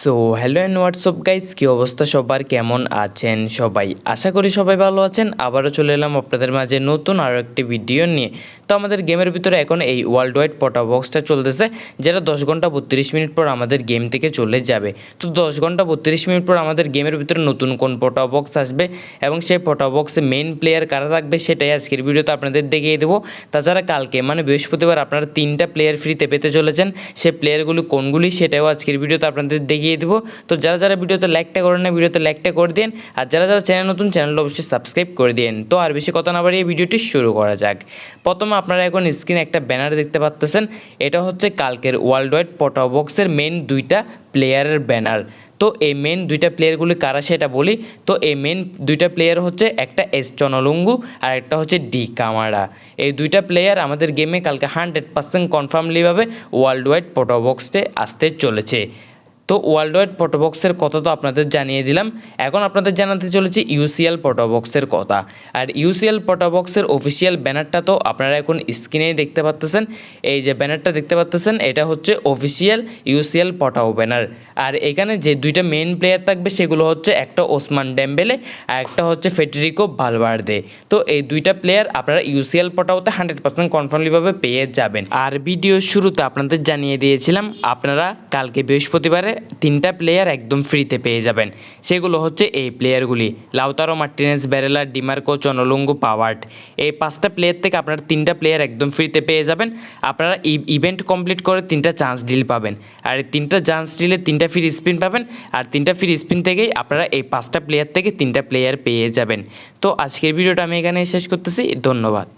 So hello and what's up guys কী অবস্থা? সবার কেমন আছেন সবাই? আশা করি সবাই ভালো আছেন। আবারও চলে এলাম আপনাদের মাঝে নতুন আরও একটি ভিডিও নিয়ে। তো আমাদের গেমের ভিতরে এখন এই ওয়ার্ল্ড ওয়াইড পটা বক্সটা চলতেছে, যেটা দশ ঘণ্টা বত্রিশ মিনিট পর আমাদের গেম থেকে চলে যাবে। তো দশ ঘণ্টা বত্রিশ মিনিট পর আমাদের গেমের ভিতরে নতুন কোন পটা বক্স আসবে এবং সেই পটা বক্সে মেইন প্লেয়ার কারা থাকবে সেটাই আজকের ভিডিওতে আপনাদের দেখিয়ে দেবো। তাছাড়া কালকে মানে বৃহস্পতিবার, আপনারা তিনটা প্লেয়ার ফ্রিতে পেতে চলেছেন। সেই প্লেয়ারগুলি কোনগুলি সেটাও আজকের ভিডিওতে আপনাদের দেখিয়ে দেবো। তো যারা যারা ভিডিওতে লাইকটা করেন না, ভিডিওতে লাইকটা করে দিন। আর যারা যারা চ্যানেল নতুন চ্যানেলটা অবশ্যই সাবস্ক্রাইব করে দিন। তো আর বেশি কথা না বাড়িয়ে ভিডিওটি শুরু করা যাক। প্রথমে আপনারা এখন স্ক্রিনে একটা ব্যানার দেখতে পাচ্তেছেন। এটা হচ্ছে কালকের ওয়ার্ল্ড ওয়াইড পটা বক্সের মেন দুইটা প্লেয়ারের ব্যানার তো এই মেন দুইটা প্লেয়ারগুলি কারা সেটা বলি। তো এই মেন দুইটা প্লেয়ার হচ্ছে একটা এস চনলুঙ্গু আর একটা হচ্ছে ডি কামারা। এই দুইটা প্লেয়ার আমাদের গেমে কালকে হান্ড্রেড পার্সেন্ট কনফার্মলিভাবে ওয়ার্ল্ড ওয়াইড পটোবক্সে আসতে চলেছে। তো ওয়ার্ল্ড ওয়াইড পটোবক্সের কথা তো আপনাদের জানিয়ে দিলাম। এখন আপনাদের জানাতে চলেছি ইউসিএল পটোবক্সের কথা। আর ইউসিএল পটোবক্সের অফিসিয়াল ব্যানারটা তো আপনারা এখন স্ক্রিনেই দেখতে পাচ্তেছেন এই যে ব্যানারটা দেখতে পাচ্তেছেন এটা হচ্ছে অফিসিয়াল ইউসিএল পটাও ব্যানার আর এখানে যে দুইটা মেন প্লেয়ার থাকবে, সেগুলো হচ্ছে একটা ওসমান ডেম্বেলে আর একটা হচ্ছে ফেটেরিকো ভালভার্দে। তো এই দুইটা প্লেয়ার আপনারা ইউসিএল পটাওতে হান্ড্রেড পার্সেন্ট কনফার্মলিভাবে পেয়ে যাবেন। আর ভিডিও শুরুতে আপনাদের জানিয়ে দিয়েছিলাম, আপনারা কালকে বৃহস্পতিবারে তিনটা প্লেয়ার একদম ফ্রিতে পেয়ে যাবেন। সেগুলো হচ্ছে এই প্লেয়ারগুলি লাউতারো মার্টিনেস ব্যারেলা ডিমার্কো চনলুঙ্গু পাওয়ার্ট এই পাঁচটা প্লেয়ার থেকে আপনারা তিনটা প্লেয়ার একদম ফ্রিতে পেয়ে যাবেন। আপনারা ইভেন্ট কমপ্লিট করে তিনটা চান্স ডিল পাবেন। আর এই তিনটা চান্স ডিলে তিনটা ফ্রি স্পিন পাবেন। আর তিনটা ফ্রি স্পিন থেকেই আপনারা এই পাঁচটা প্লেয়ার থেকে তিনটা প্লেয়ার পেয়ে যাবেন। তো আজকের ভিডিওটা আমি এখানে শেষ করতেছি। ধন্যবাদ।